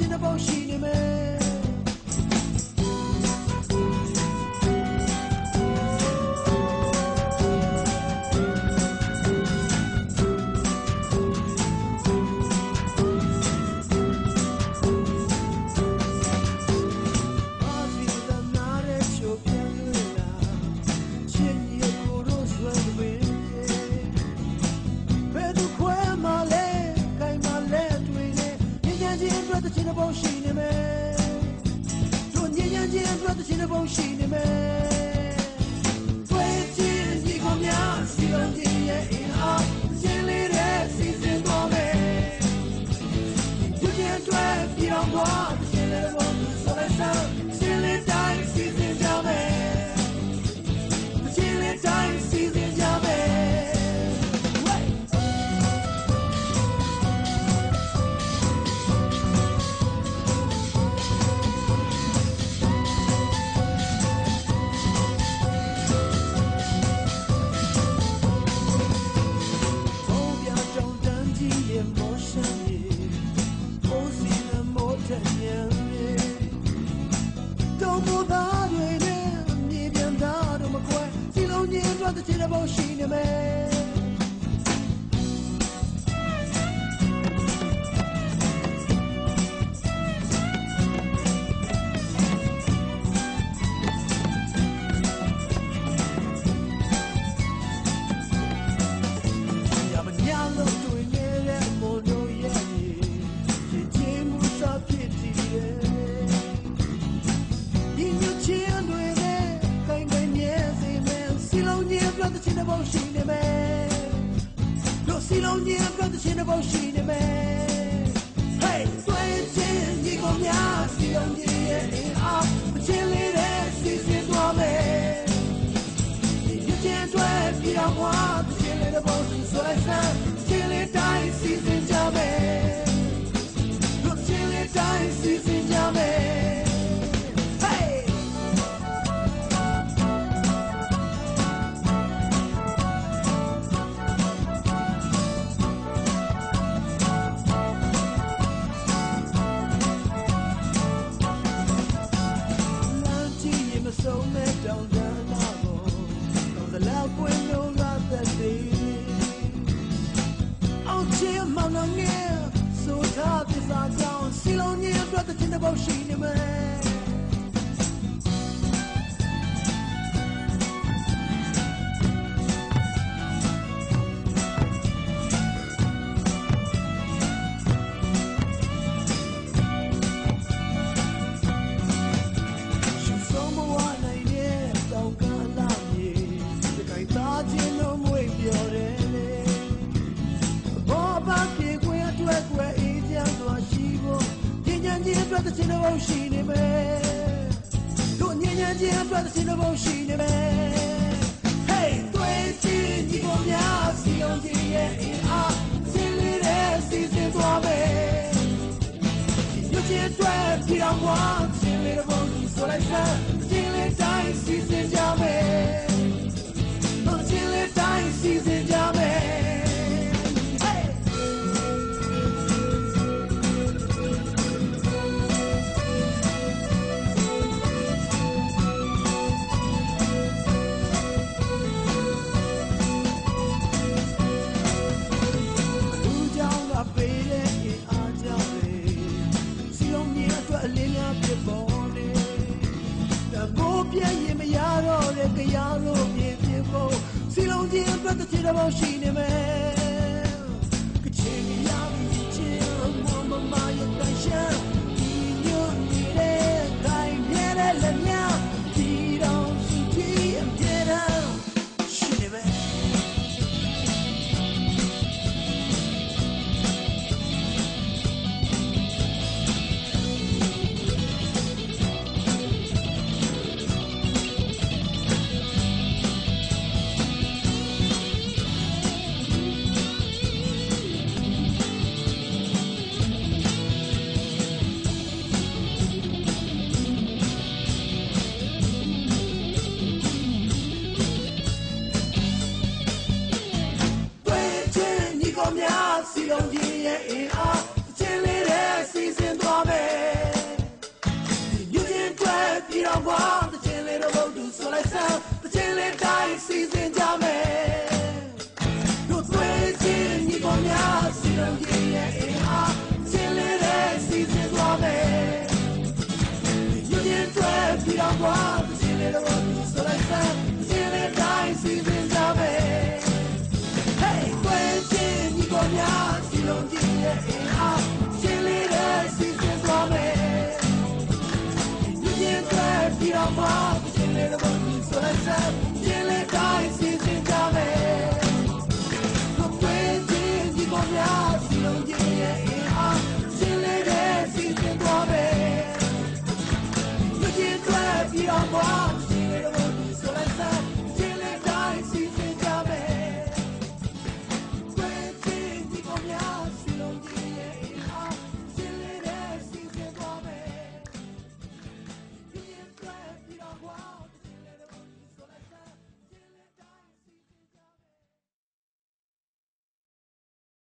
In the bullshit. ရှိနေမယ် မောတဲ့ညံရဲ့တောင်ပေါ်သားတွေနဲ့မြေပြန်သားတို့မကွဲစီလုံးကြီးအတွက်တစ်ချိန်တစ်ပုံရှိနေမယ် နေမယ်တို့စီလုံးကြီးအတွက်တစ်ချင်းတစ်ပုံရှိနေမယ် Hey ဆွေးချင်းဒီကောင်များစီလုံးကြီးရဲ့အင်အားအချင်းလေးတဲ့စီစဉ်သွားမယ် You can't drive me on one, chill in the boat, so I said, chill it down, season jammy. Look, တွက်တစ်ချင်းတစ်ပုတ်ရှိနေမယ် ချင်းအတွက်တစ်ချင်းတစ်ပုတ်ရှိနေမယ်တို့ညဉ့်ညံ့ချင်းအတွက်တစ်ချင်းတစ်ပုတ်ရှိနေမယ် Hey တွေ့ချင်းဒီကောင်များစီအောင်ကြီးရဲ့အင်အားစင်လေးတဲ့စီစဉ်သွားမယ် You can't drive me on one, chill it about so like that, chill it time season jame. Oh, ပြည့်ရင်မရတော့တဲ့ကြားလို့မြင်ဖြစ်ဖို့စီလုံးကြီးအတွက်တစ်ချိန်တစ်ပုံရှိနေမယ် know you. Mama.